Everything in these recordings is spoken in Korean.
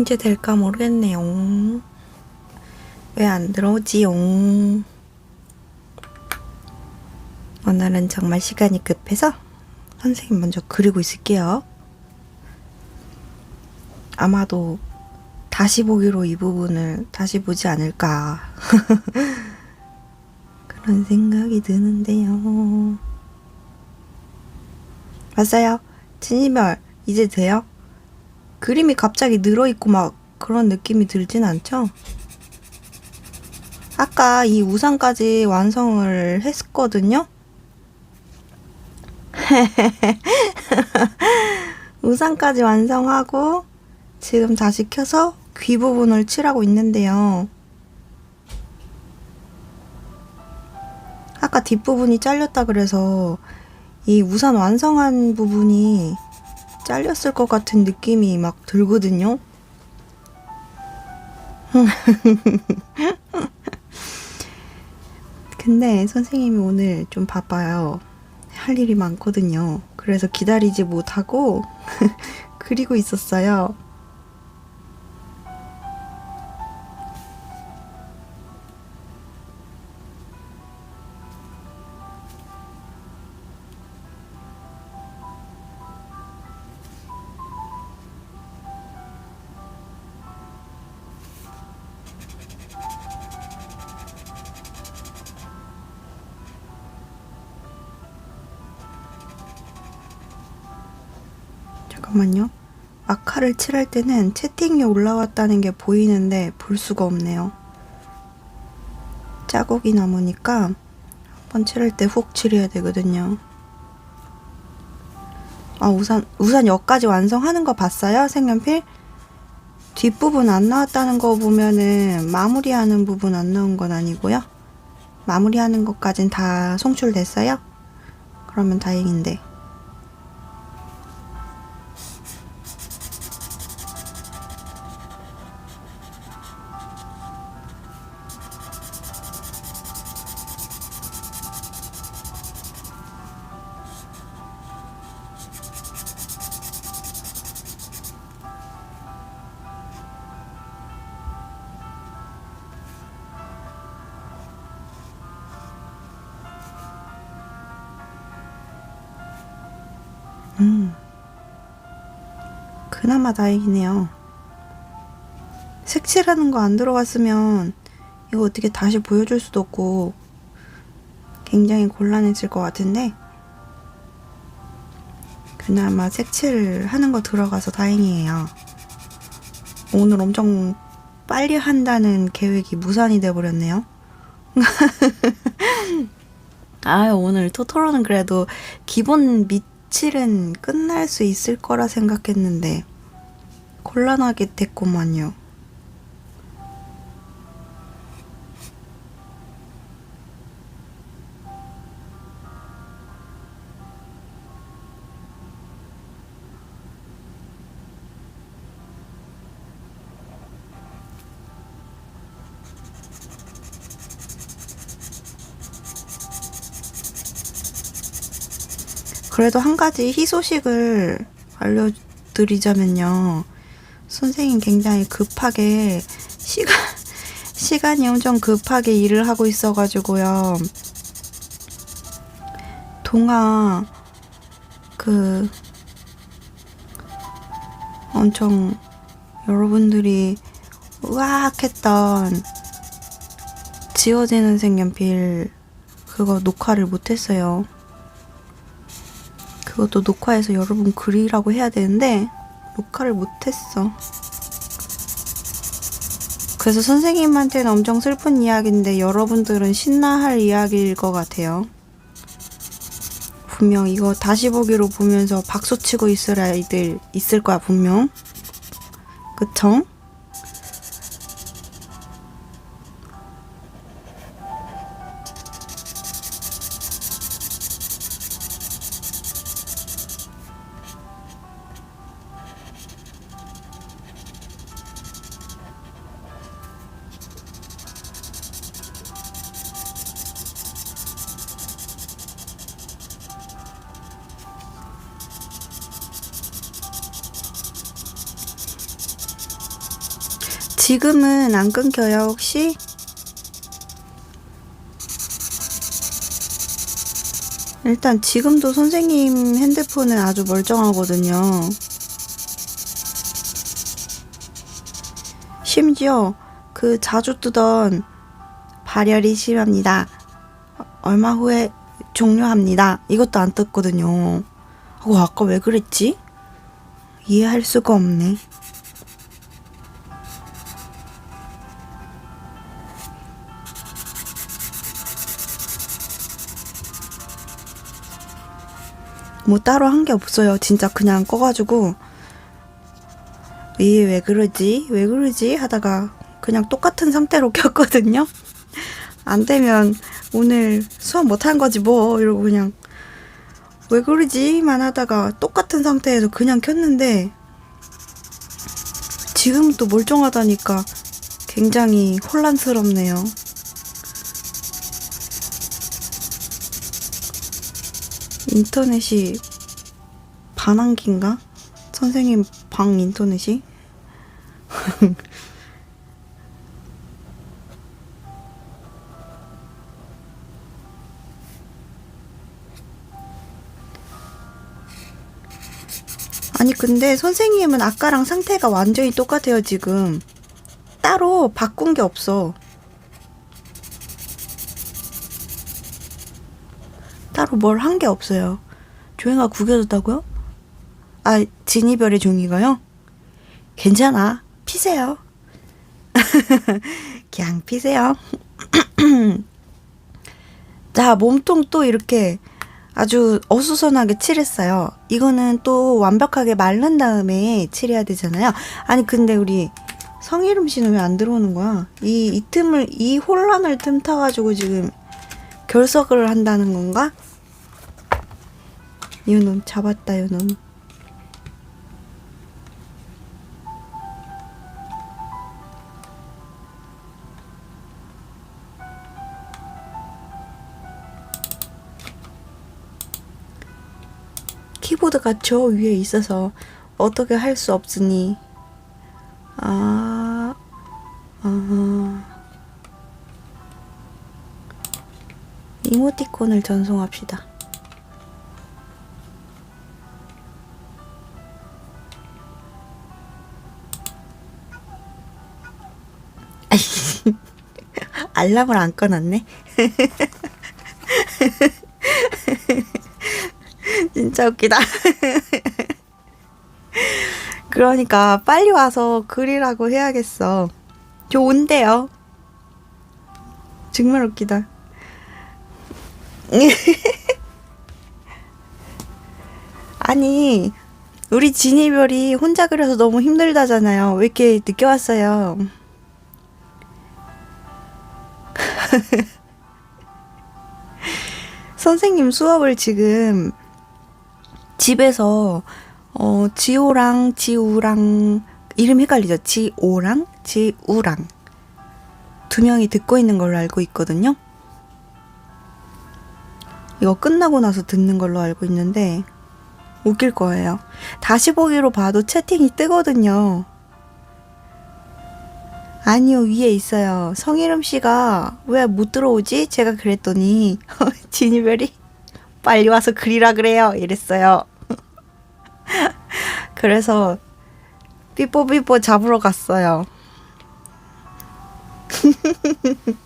이제 될까 모르겠네요. 왜 안 들어오지요? 오늘은 정말 시간이 급해서 선생님 먼저 그리고 있을게요. 아마도 다시 보기로 이 부분을 다시 보지 않을까. 그런 생각이 드는데요. 맞아요. 진이별, 이제 돼요? 그림이 갑자기 늘어있고 막 그런 느낌이 들진 않죠? 아까 이 우산까지 완성을 했거든요? 우산까지 완성하고 지금 다시 켜서 귀 부분을 칠하고 있는데요. 아까 뒷부분이 잘렸다 그래서 이 우산 완성한 부분이 잘렸을 것 같은 느낌이 막 들거든요. 근데 선생님이 오늘 좀 바빠요. 할 일이 많거든요. 그래서 기다리지 못하고 그리고 있었어요. 잠깐만요. 마카를 칠할 때는 채팅이 올라왔다는 게 보이는데 볼 수가 없네요. 자국이 남으니까 한번 칠할 때 훅 칠해야 되거든요. 아 우산 우산 여기까지 완성하는 거 봤어요? 색연필? 뒷부분 안 나왔다는 거 보면은 마무리하는 부분 안 나온 건 아니고요. 마무리하는 것까진 다 송출됐어요? 그러면 다행인데. 그나마 다행이네요. 색칠하는 거 안 들어갔으면 이거 어떻게 다시 보여줄 수도 없고 굉장히 곤란해질 것 같은데 그나마 색칠 하는 거 들어가서 다행이에요. 오늘 엄청 빨리 한다는 계획이 무산이 돼버렸네요. 아 오늘 토토로는 그래도 기본 밑칠은 끝날 수 있을 거라 생각했는데 곤란하게 됐구만요. 그래도 한 가지 희소식을 알려드리자면요. 선생님 굉장히 급하게 시간, 시간이 엄청 급하게 일을 하고 있어가지고요. 동화, 그, 엄청 여러분들이 으악 했던 지워지는 색연필 그거 녹화를 못했어요. 그것도 녹화해서 여러분 그리라고 해야 되는데 녹화를 못했어. 그래서 선생님한테는 엄청 슬픈 이야기인데 여러분들은 신나할 이야기일 것 같아요. 분명 이거 다시 보기로 보면서 박수 치고 있을 아이들 있을 거야 분명. 그쵸? 지금은 안 끊겨요, 혹시? 일단 지금도 선생님 핸드폰은 아주 멀쩡하거든요. 심지어 그 자주 뜨던 발열이 심합니다. 얼마 후에 종료합니다. 이것도 안 떴거든요. 어, 아까 왜 그랬지? 이해할 수가 없네. 뭐 따로 한 게 없어요. 진짜 그냥 꺼가지고 이게 왜 그러지? 왜 그러지? 하다가 그냥 똑같은 상태로 켰거든요. 안 되면 오늘 수업 못 한 거지 뭐 이러고 그냥 왜 그러지만 하다가 똑같은 상태에서 그냥 켰는데 지금 또 멀쩡하다니까 굉장히 혼란스럽네요. 인터넷이 반항기인가? 선생님 방 인터넷이? 아니 근데 선생님은 아까랑 상태가 완전히 똑같아요 지금 따로 바꾼 게 없어 따로 뭘 한 게 없어요 조회가 구겨졌다고요? 아 진이별의 종이가요? 괜찮아 피세요 그냥 피세요 자 몸통 또 이렇게 아주 어수선하게 칠했어요. 이거는 또 완벽하게 마른 다음에 칠해야 되잖아요. 아니 근데 우리 성희름 씨는 왜 안 들어오는 거야? 이, 이 틈을 이 혼란을 틈타가지고 지금 결석을 한다는 건가? 이놈 잡았다 이놈. 키보드가 저 위에 있어서 어떻게 할 수 없으니 아, 아 이모티콘을 전송합시다. 알람을 안 꺼놨네. 진짜 웃기다. 그러니까 빨리 와서 그리라고 해야겠어. 좋은데요. 정말 웃기다. 아니, 우리 진이별이 혼자 그려서 너무 힘들다잖아요. 왜 이렇게 늦게 왔어요? 선생님 수업을 지금 집에서 어 지호랑 지우랑 이름 헷갈리죠? 지오랑 지우랑 두 명이 듣고 있는 걸로 알고 있거든요. 이거 끝나고 나서 듣는 걸로 알고 있는데 웃길 거예요. 다시 보기로 봐도 채팅이 뜨거든요. 아니요, 위에 있어요. 성희름 씨가 왜 못 들어오지? 제가 그랬더니 진이별이 빨리 와서 그리라 그래요. 이랬어요. 그래서 삐뽀삐뽀 잡으러 갔어요.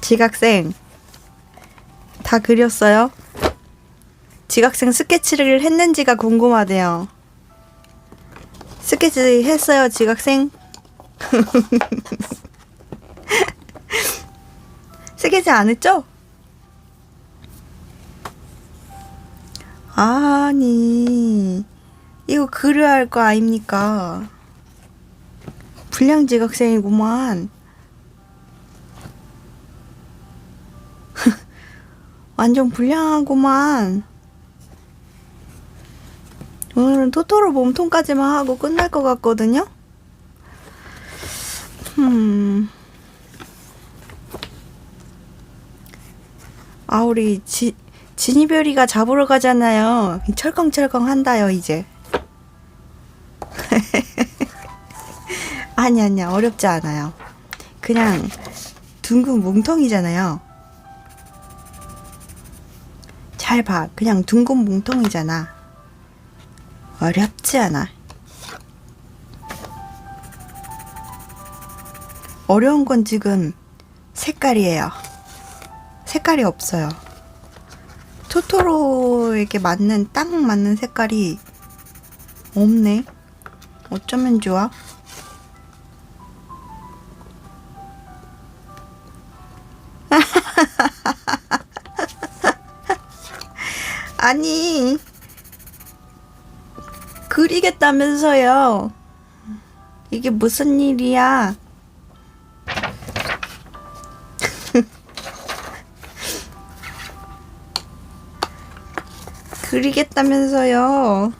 지각생 다 그렸어요? 지각생 스케치를 했는지가 궁금하대요. 스케치 했어요, 지각생? 스케치 안 했죠? 아니, 이거 그려야 할 거 아닙니까? 불량 지각생이구만. 완전 불량하구만. 오늘은 토토로 몸통까지만 하고 끝날 것 같거든요? 음. 아, 우리 지, 진이별이가 잡으러 가잖아요. 철컹철컹 한다요, 이제. 아니 아니야 어렵지 않아요. 그냥 둥근 뭉텅이잖아요. 잘 봐. 그냥 둥근 뭉텅이잖아. 어렵지 않아. 어려운 건 지금 색깔이에요. 색깔이 없어요. 토토로에게 맞는 딱 맞는 색깔이 없네. 어쩌면 좋아? 아니 그리겠다면서요. 이게 무슨 일이야? 그리겠다면서요.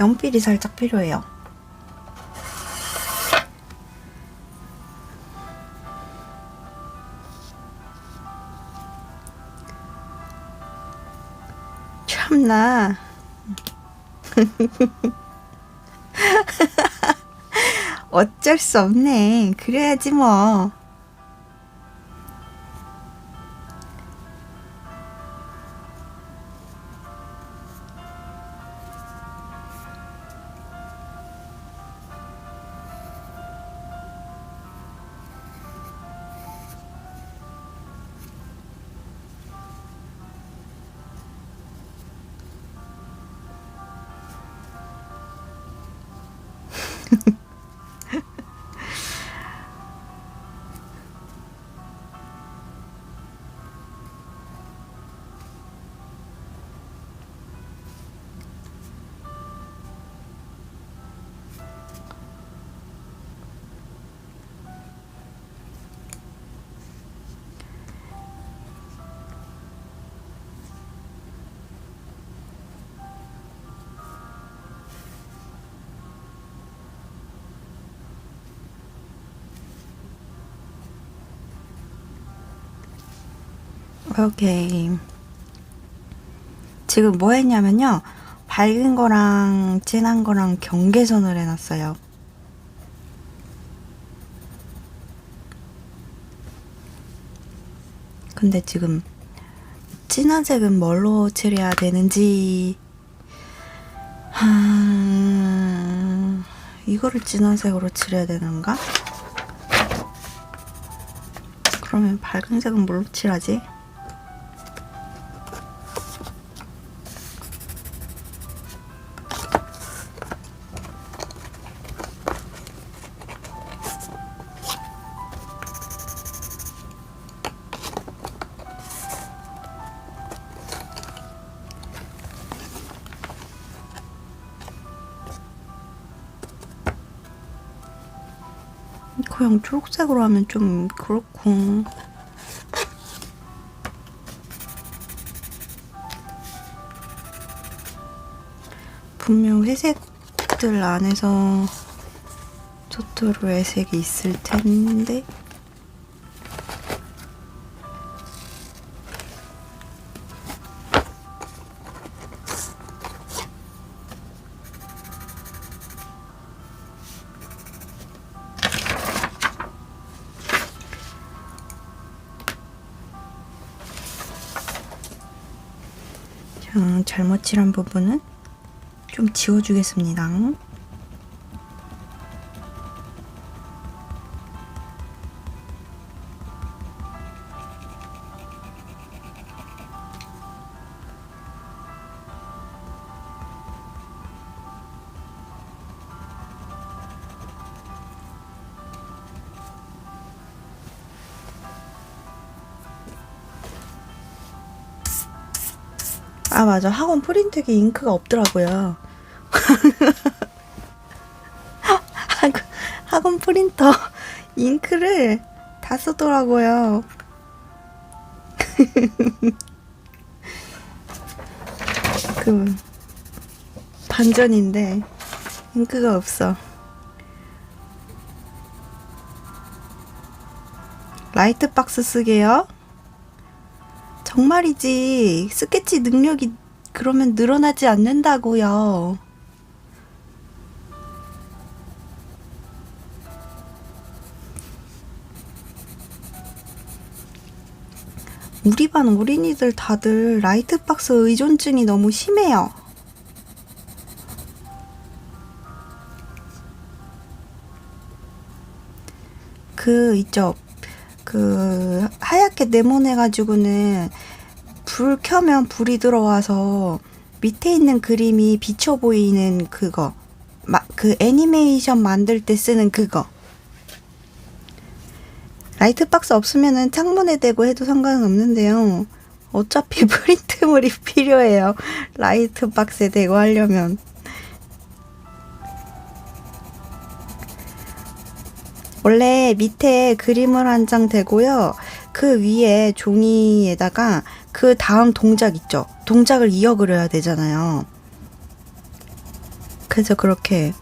연필이 살짝 필요해요. 참나. 어쩔 수 없네. 그래야지 뭐. 오케이. 지금 뭐 했냐면요. 밝은 거랑 진한 거랑 경계선을 해놨어요. 근데 지금 진한 색은 뭘로 칠해야 되는지 하... 이거를 진한 색으로 칠해야 되는가? 그러면 밝은 색은 뭘로 칠하지? 그냥 초록색으로 하면 좀 그렇고. 분명 회색들 안에서 토토로의 색이 있을 텐데 잘못 칠한 부분은 좀 지워주겠습니다. 아 맞아 학원 프린트기 잉크가 없더라고요. 학원, 프린터 잉크를 다 쓰더라고요. 그 반전인데 잉크가 없어. 라이트 박스 쓰게요. 정말이지. 스케치 능력이 그러면 늘어나지 않는다고요. 우리 반 어린이들 다들 라이트 박스 의존증이 너무 심해요. 그 있죠. 그 하얗게 네모내 가지고는 불 켜면 불이 들어와서 밑에 있는 그림이 비쳐 보이는 그거. 마, 그 애니메이션 만들 때 쓰는 그거. 라이트 박스 없으면은 창문에 대고 해도 상관은 없는데요. 어차피 프린트물이 필요해요. 라이트 박스에 대고 하려면. 원래 밑에 그림을 한 장 대고요. 그 위에 종이에다가 그 다음 동작 있죠. 동작을 이어 그려야 되잖아요. 그래서 그렇게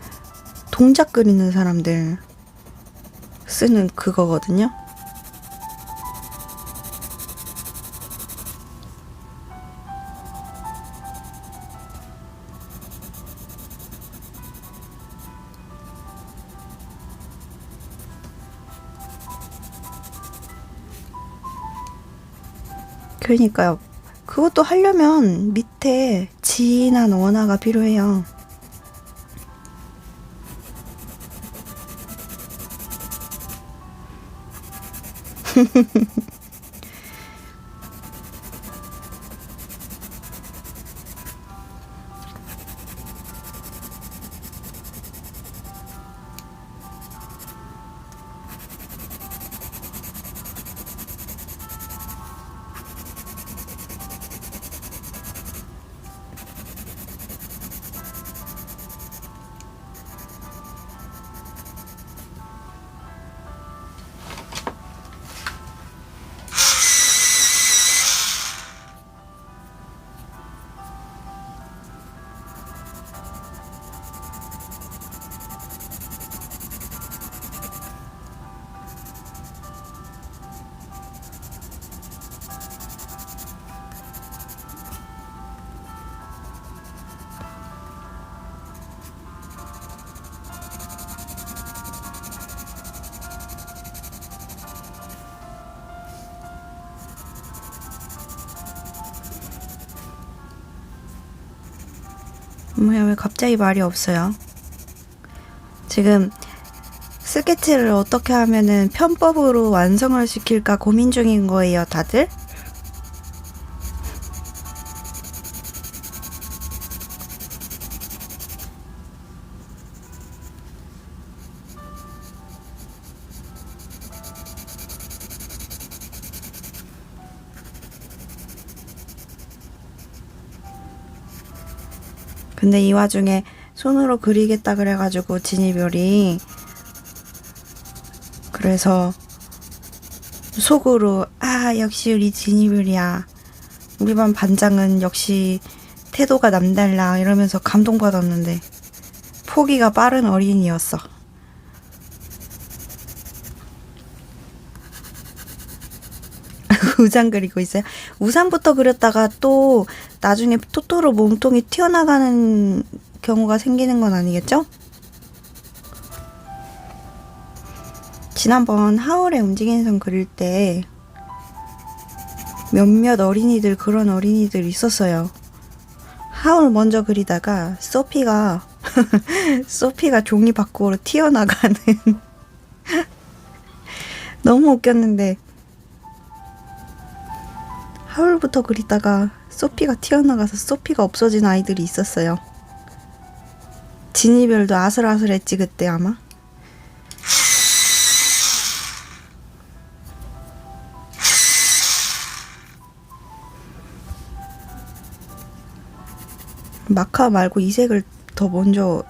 동작 그리는 사람들 쓰는 그거거든요. 그러니까요. 그것도 하려면 밑에 진한 원화가 필요해요. 뭐야, 왜 갑자기 말이 없어요? 지금 스케치를 어떻게 하면은 편법으로 완성을 시킬까 고민 중인 거예요, 다들? 근데 이 와중에 손으로 그리겠다 그래가지고 진이별이 그래서 속으로 아 역시 우리 진이별이야. 우리 반 반장은 역시 태도가 남달라 이러면서 감동받았는데 포기가 빠른 어린이였어 우산 그리고 있어요. 우산부터 그렸다가 또 나중에 토토로 몸통이 튀어나가는 경우가 생기는 건 아니겠죠? 지난번 하울의 움직이는 성 그릴 때 몇몇 어린이들 그런 어린이들 있었어요. 하울 먼저 그리다가 소피가 소피가 종이 밖으로 튀어나가는 너무 웃겼는데 하울부터 그리다가 소피가 튀어나가서 소피가 없어진 아이들이 있었어요. 진이별도 아슬아슬했지 그때 아마. 마카 말고 이 색을 더 먼저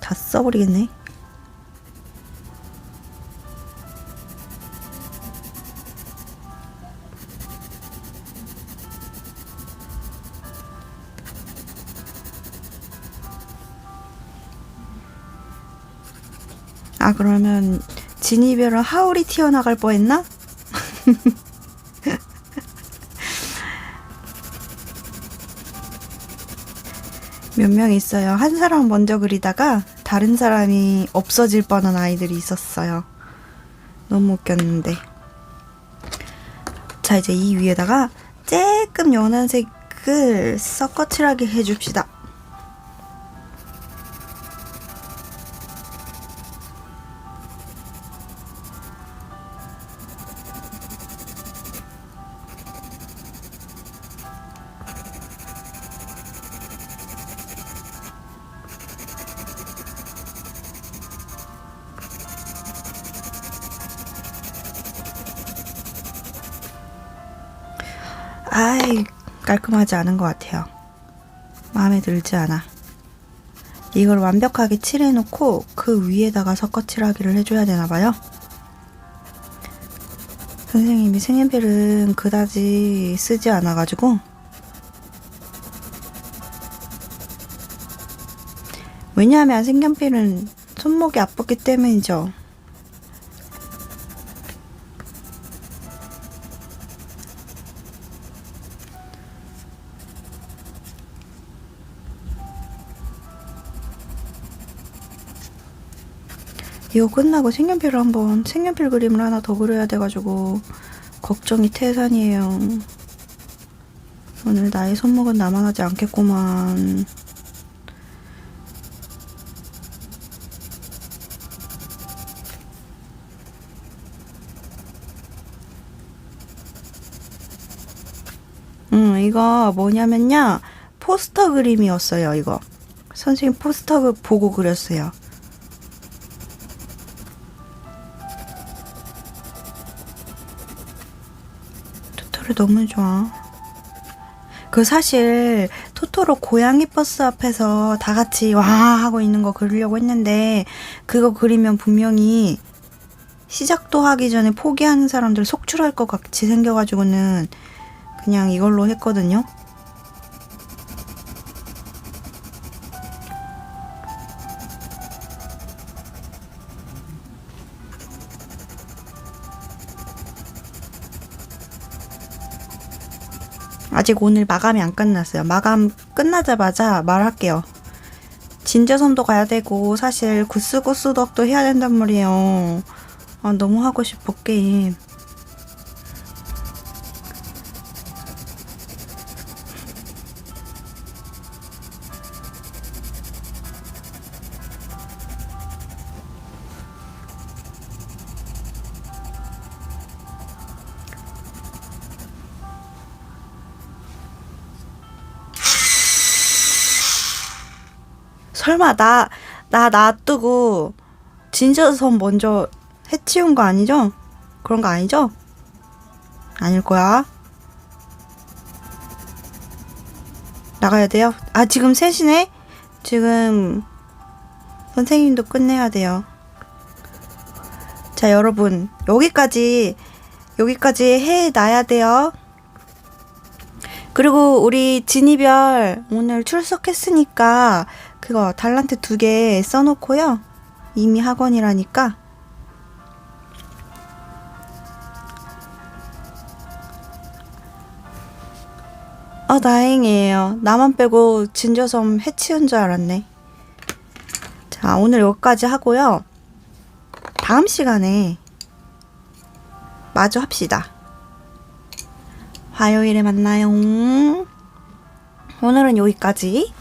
다 써버리겠네. 아 그러면 진이별은 하울이 튀어나갈 뻔했나? 몇 명 있어요. 한 사람 먼저 그리다가 다른 사람이 없어질 뻔한 아이들이 있었어요. 너무 웃겼는데. 자, 이제 이 위에다가 조금 연한 색을 섞어칠하게 해줍시다. 깔끔하지 않은 것 같아요. 마음에 들지 않아. 이걸 완벽하게 칠해놓고 그 위에다가 섞어칠하기를 해줘야 되나봐요. 선생님이 색연필은 그다지 쓰지 않아가지고 왜냐하면 색연필은 손목이 아프기 때문이죠. 이거 끝나고 색연필을 한번 색연필 그림을 하나 더 그려야 돼가지고 걱정이 태산이에요. 오늘 나의 손목은 나만 하지 않겠구만. 음, 이거 뭐냐면요. 포스터 그림이었어요, 이거. 선생님 포스터 그 보고 그렸어요. 토토로 너무 좋아. 그 사실 토토로 고양이 버스 앞에서 다 같이 와 하고 있는 거 그리려고 했는데 그거 그리면 분명히 시작도 하기 전에 포기하는 사람들 속출할 것 같이 생겨가지고는 그냥 이걸로 했거든요. 아직 오늘 마감이 안 끝났어요. 마감 끝나자마자 말할게요. 진저섬도 가야 되고 사실 구스구스덕도 해야 된단 말이에요. 아, 너무 하고 싶어 게임. 설마 나, 나 놔두고 진저섬 먼저 해치운 거 아니죠? 그런 거 아니죠? 아닐 거야. 나가야 돼요? 아, 지금 셋이네? 지금 선생님도 끝내야 돼요. 자, 여러분. 여기까지, 여기까지 해놔야 돼요. 그리고 우리 진이별 오늘 출석했으니까 그거 달란트 두 개 써놓고요. 이미 학원이라니까. 아, 다행이에요. 나만 빼고 진저섬 해치운 줄 알았네. 자, 오늘 여기까지 하고요. 다음 시간에 마주 합시다. 화요일에 만나요. 오늘은 여기까지.